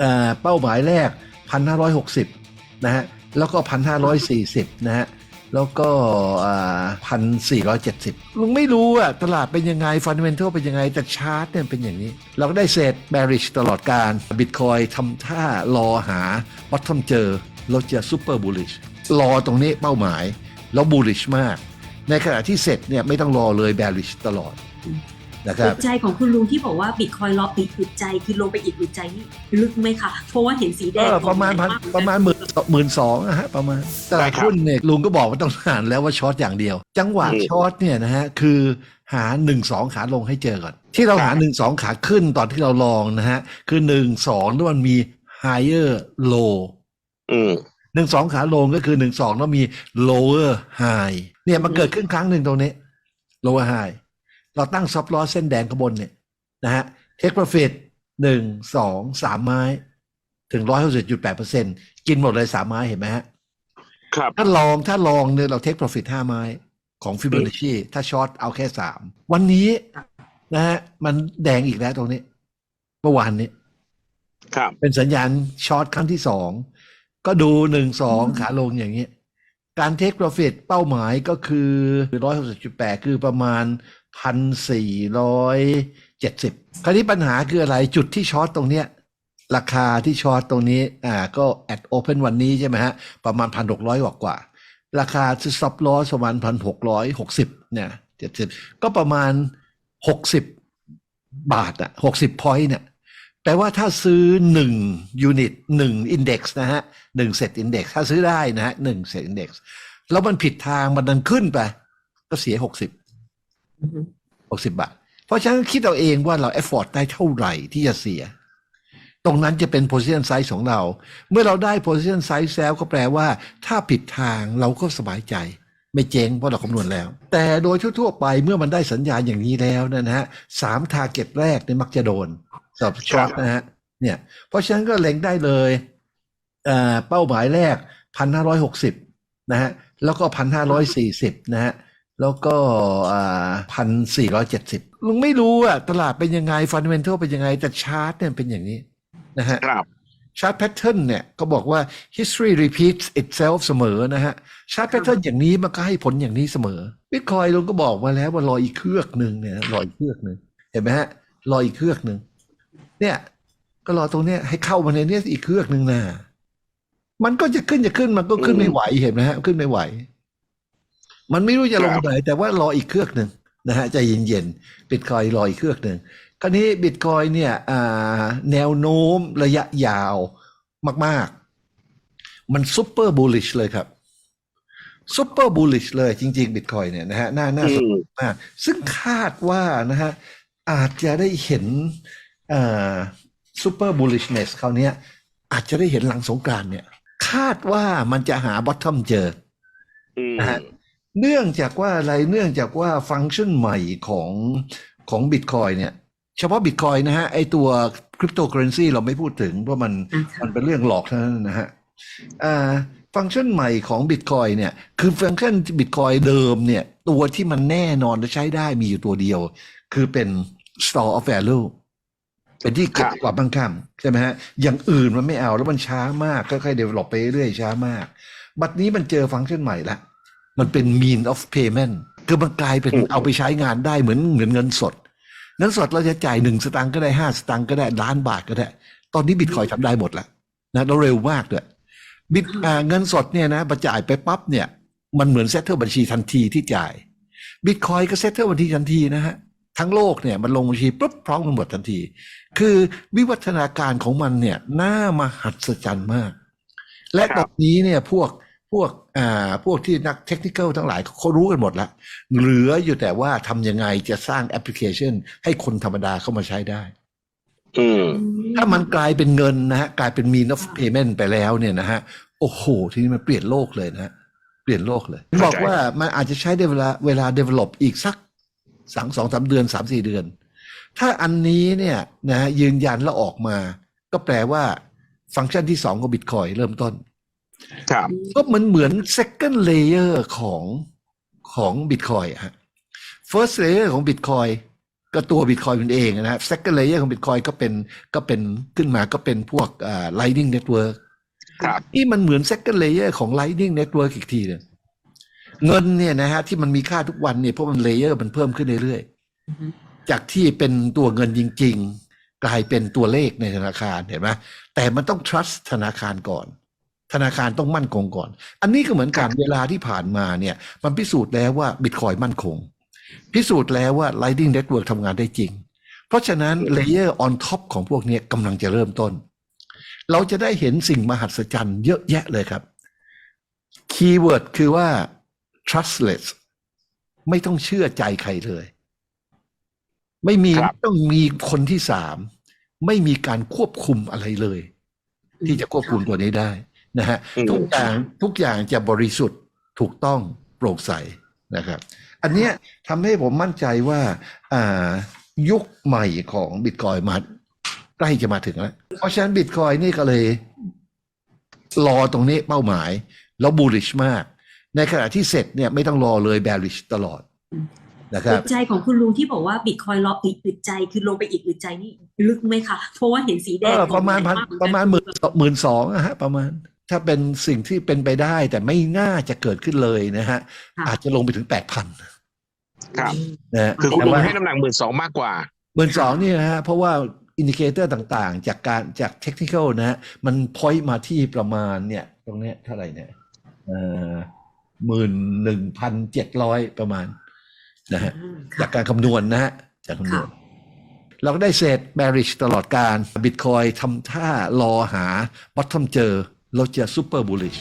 เอ่อเป้าหมายแรก 1,560 นะฮะ แล้วก็ 1,540 นะฮะ แล้วก็พันสี่ร้อยเจ็ดสิบลุงไม่รู้อะตลาดเป็นยังไงฟันเดเมนทัลเป็นยังไง แต่ชาร์ตเนี่ยเป็นอย่างนี้ เราก็ได้เซตแบริชตลอดการบิตคอยทำท่ารอหาบอททอมเจอเราจะซูเปอร์บูลิชรอตรงนี้เป้าหมาย แล้วบูลิชมาก ในขณะที่เสร็จเนี่ยไม่ต้องรอเลยแบริชตลอด นะครับอึดใจของคุณลุงที่บอกว่าบิตคอยล็อกอีกอึดใจคือลงไปอีกอึดใจนี่ลึกไหมคะเพราะว่าเห็นสีแดเองอประมาณพันของประมาณหมื่นหมื่นสองอะฮะประมาณตลาดได้ครับหุ้นเนี่ยลุงก็บอกว่าต้องนานแล้วว่าช็อตอย่างเดียว จังหวะอืมช็อตเนี่ยนะฮะคือหาหนึ่งสองขาลงให้เจอก่อน ที่เราหาครับหนึ่งสองขาขึ้นตอนที่เราลองนะฮะ คือหนึ่งสองแล้วมันมี higher low อืมหนึ่งสองขาลงก็คือหนึ่งสองแล้วมี lower high เนี่ยมันเกิดขึ้นครั้งหนึ่งตรงนี้ lower high เราตั้งซับล้อเส้นแดงข้างบนเนี่ยนะฮะ take profit หนึ่งสองสามไม้ ถึงร้อยหกสิบจุดแปดเปอร์เซ็นกินหมดเลยสามไม้เห็นไหมฮะครับถ้าลองถ้าลองเนี่ยเรา take profit ห้าไม้ของฟิ b บ n น c ชีถ้าช็อตเอาแค่สามวันนี้นะฮะมันแดงอีกแล้วตรงนี้ เมื่อวานนี้ครับเป็นสัญญาณช็อตครั้งที่สองก็ดูหนึ่งสองขาลงอย่างนี้ การเทค profit เป้าหมายก็คือร้อยหกสิบจุดแปดคือประมาณ พันสี่ร้อยเจ็ดสิบคราวนี้ปัญหาคืออะไรจุดที่ช็อตตรงเนี้ยราคาที่ช็อตตรงนี้อ่าก็แอดโอเพนวันนี้ใช่ไหมฮะ ประมาณพันหกร้อยกว่ากว่า ราคาที่ซับลอสประมาณพันหกร้อยหกสิบเนี่ยเจ็ดสิบก็ประมาณหกสิบบาทอะหกสิบพอยต์เนี่ยแปลว่าถ้าซื้อหนึ่งยูนิตหนึ่งอินเด็กซ์นะฮะหนึ่งเซตอินเด็กซ์ถ้าซื้อได้นะฮะหนึ่งเซตอินเด็กซ์แล้วมันผิดทางมันดันขึ้นไป ก็เสียหกสิบ หกสิบาท เพราะฉะนั้นคิดเอาเองว่าเราเอฟฟอร์ดได้เท่าไหร่ที่จะเสีย ตรงนั้นจะเป็น position size ของเรา เมื่อเราได้ position size แล้วก็แปลว่า ถ้าผิดทางเราก็สบายใจ ไม่เจ๊งเพราะเราคำนวณแล้ว แต่โดยทั่วๆไปเมื่อมันได้สัญญาณอย่างนี้แล้วเนยนะฮะสามทาร์เก็ตแรกเนี่ยมักจะโดนสำหรับช็อตนะฮะเนี่ยเพราะฉะนั้นก็เล็งได้เลยเอ่อเป้าหมายแรกพันห้าร้อยหกสิบนะฮะแล้วก็พันห้าร้อยสี่สิบนะฮะ แล้วก็พันสี่ร้อยเจ็ดสิบลุงไม่รู้อะตลาดเป็นยังไงฟันเดเมนทัลเป็นยังไง แต่ชาร์ตเนี่ยเป็นอย่างนี้นะฮะครับชาร์ตแพทเทิร์นเนี่ยก็บอกว่า history repeats itself เสมอนะฮะชาร์ตแพทเทิร์นอย่างนี้มันก็ให้ผลอย่างนี้เสมอบิตคอยลุงก็บอกมาแล้วว่ารออีกเครือกหนึ่งเนี่ยรออีกเครือกหนึ่งเห็นไหมฮะรออีกเครือกหนึ่งเนี่ย ก็รอตรงเนี้ยให้เข้ามาในเนี้ยอีกเครือกหนึ่งนะมันก็จะขึ้นจะขึ้นมันก็ขึ้นไม่ไหวเห็นไหมฮะขึ้นไม่ไหว มันไม่รู้จะลงครับไหนแต่ว่ารออีกเครือกหนึ่งนะฮะใจเย็นๆบิตคอยรออีกเครือกหนึ่งคราวนี้บิตคอยเนี่ยอ่าแนวโน้มระยะยาวมากๆ มันซุปเปอร์บูลลิชเลยครับซุปเปอร์บูลลิชเลยจริง ๆ บิตคอยเนี่ยนะฮะน่าน่าสนอืมมากซึ่งคาดว่านะฮะอาจจะได้เห็นอ่าซูเปอร์บูลลิชเนสคราวเนี้ยอาจจะได้เห็นหลังสงกรานต์เนี่ย คาดว่ามันจะหาบอททอมเจออืมนะฮะ เนื่องจากว่าอะไรเนื่องจากว่าฟังก์ชันใหม่ของของบิตคอยเนี่ยเฉพาะบิตคอยนะฮะไอตัวคริปโตเคอเรนซีเราไม่พูดถึงเพราะมันอ่าค่ะมันเป็นเรื่องหลอกเท่านั้นนะฮะอ่าฟังก์ชันใหม่ของบิตคอยเนี่ยคือฟังก์ชันบิตคอยเดิมเนี่ยตัวที่มันแน่นอนและใช้ได้มีอยู่ตัวเดียว คือเป็น store of value เป็นที่เก็บครับความมั่งคั่งใช่ไหมฮะ อย่างอื่นมันไม่เอาแล้วมันช้ามาก ค่อยๆ develop ไปเรื่อยๆช้ามาก บัดนี้มันเจอฟังก์ชันใหม่ละ มันเป็น mean of payment คือมันกลายเป็นอืมเอาไปใช้งานได้เหมือนเหมือนเงินสด เงินสดเราจะจ่ายหนึ่งสตางค์ก็ได้ห้าสตางค์ก็ได้ล้านบาทก็ได้ ตอนนี้บิตคอยทำได้หมดแล้วนะแล้วเร็วมากด้วยบิตอ่าเงินสดเนี่ยนะพอจ่ายไปปั๊บเนี่ย มันเหมือนเซตเทิลบัญชีทันทีที่จ่ายบิตคอยก็เซตเทิลบัญชีทันทีนะฮะทั้งโลกเนี่ยมันลงบัญชีปุ๊บพร้อมกันหมดทันที คือวิวัฒนาการของมันเนี่ยน่ามหัศจรรย์มาก และคตรัอบนนี้เนี่ยพวก พวกอ่าพวกที่นักเทคนิคทั้งหลายเขารู้กันหมดแล้ว เหลืออยู่แต่ว่าทำยังไงจะสร้างแอปพลิเคชัน ให้คนธรรมดาเข้ามาใช้ได้อืมถ้ามันกลายเป็นเงินนะฮะกลายเป็น mean of payment ไปแล้วเนี่ยนะฮะโอ้โห ทีนี้มันเปลี่ยนโลกเลยนะฮะเปลี่ยนโลกเลยเข้าใจบอกว่ามันอาจจะใช้ได้เวลาเวลา develop อีกสักสองสองสามเดือนสามสี่เดือน ถ้าอันนี้เนี่ยนะฮะยืนยันแล้วออกมา ก็แปลว่าฟังก์ชันที่สองของบิตคอยเริ่มต้น ครับก็มันเหมือน second layer ของของ Bitcoin อะฮะ first layer ของ Bitcoin ก็ตัวบิตคอยมันเองนะครับ second layer ของบิตคอยก็เป็นก็เป็นขึ้นมาก็เป็นพวกอ่า lightning network ครับนี่มันเหมือน second layer ของ lightning network อีกทีเลยเงินเนี่ยนะฮะที่มันมีค่าทุกวันเนี่ยเพราะมันเลเยอร์มันเพิ่มขึ้นเรื่อยอือฮึๆจากที่เป็นตัวเงินจริง ๆ กลายเป็นตัวเลขในธนาคารเห็นไหมแต่มันต้อง trust ธนาคารก่อน ธนาคารต้องมั่นคงก่อน อันนี้ก็เหมือนกันเวลาที่ผ่านมาเนี่ย มันพิสูจน์แล้วว่าบิตคอยมั่นคง พิสูจน์แล้วว่า Lightning Network ทำงานได้จริง เพราะฉะนั้นเลเยอร์ on top ของพวกเนี้ยกำลังจะเริ่มต้น เราจะได้เห็นสิ่งมหัศจรรย์เยอะแยะเลยครับคีย์เวิร์ดคือว่า trustless ไม่ต้องเชื่อใจใครเลย ไม่มีครับต้องมีคนที่สาม ไม่มีการควบคุมอะไรเลย ที่จะควบคุมตัวนี้ได้ นะฮะอืมทุกอย่างทุกอย่างจะบริสุทธิ์ถูกต้องโปร่งใสนะครับ อันเนี้ยทำให้ผมมั่นใจว่าอ่ายุคใหม่ของบิตคอยมาใกล้จะมาถึงแล้ว เพราะฉะนั้นบิตคอยนี่ก็เลยรอตรงนี้เป้าหมาย แล้วบู l ิชมาก ในขณะที่เสร็จเนี่ยไม่ต้องรอเลย bearish ตลอดนะคอึรับดใจของคุณลุงที่บอกว่าบิตคอยล็อกอีกอึดใจคือลงไปอีกอึดใจนี่ลึกไหมคะ เพราะว่าเห็นสีแดเองอประมาณพันใหญ่กเหอนกันประมาณหมื่นหมื่นสองอะฮะประมาณ ถ้าเป็นสิ่งที่เป็นไปได้ แต่ไม่น่าจะเกิดขึ้นเลยนะฮะค่ะอาจจะลงไปถึงแปดพันครับนะฮะคือคุณแต่ลุงว่าให้น้ำหนักหมื่นสองมากกว่าหมื่นสองนี่นะฮะเพราะว่าอินดิเคเตอร์ต่างๆ จากการจากเทคนิคอลนะฮะมันพอยต์มาที่ประมาณเนี่ย ตรงเนี้ยเท่าไหร่เนี่ยเอ่อหมื่นหนึ่งพันเจ็ดร้อยประมาณนะฮะอืมจาค่ะกการคำนวณนะฮะจากคำนวณค่ะเราก็ได้เศษ bearish ตลอดการบิตคอยทำท่ารอหา bottom เจอ เราจะ super bullish